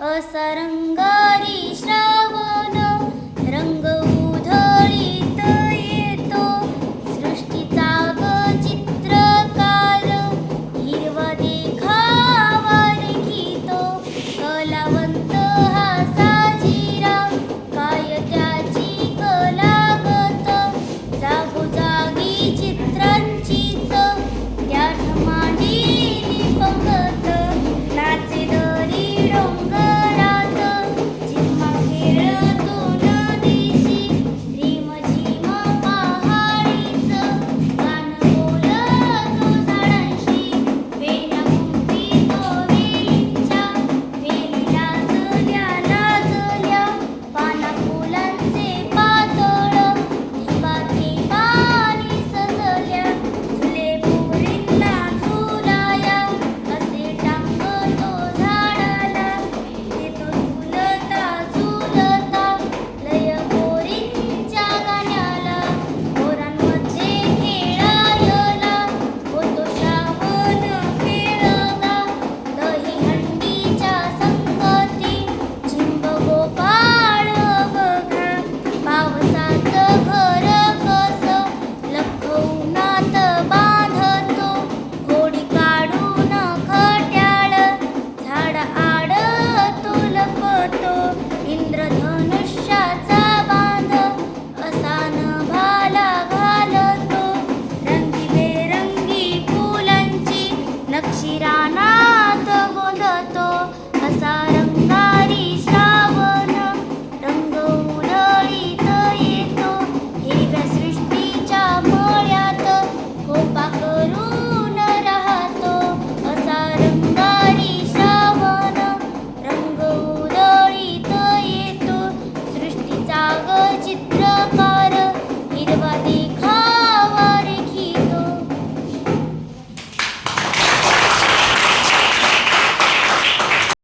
असरंगारी श्रावण नक्षी रानात गोंधतो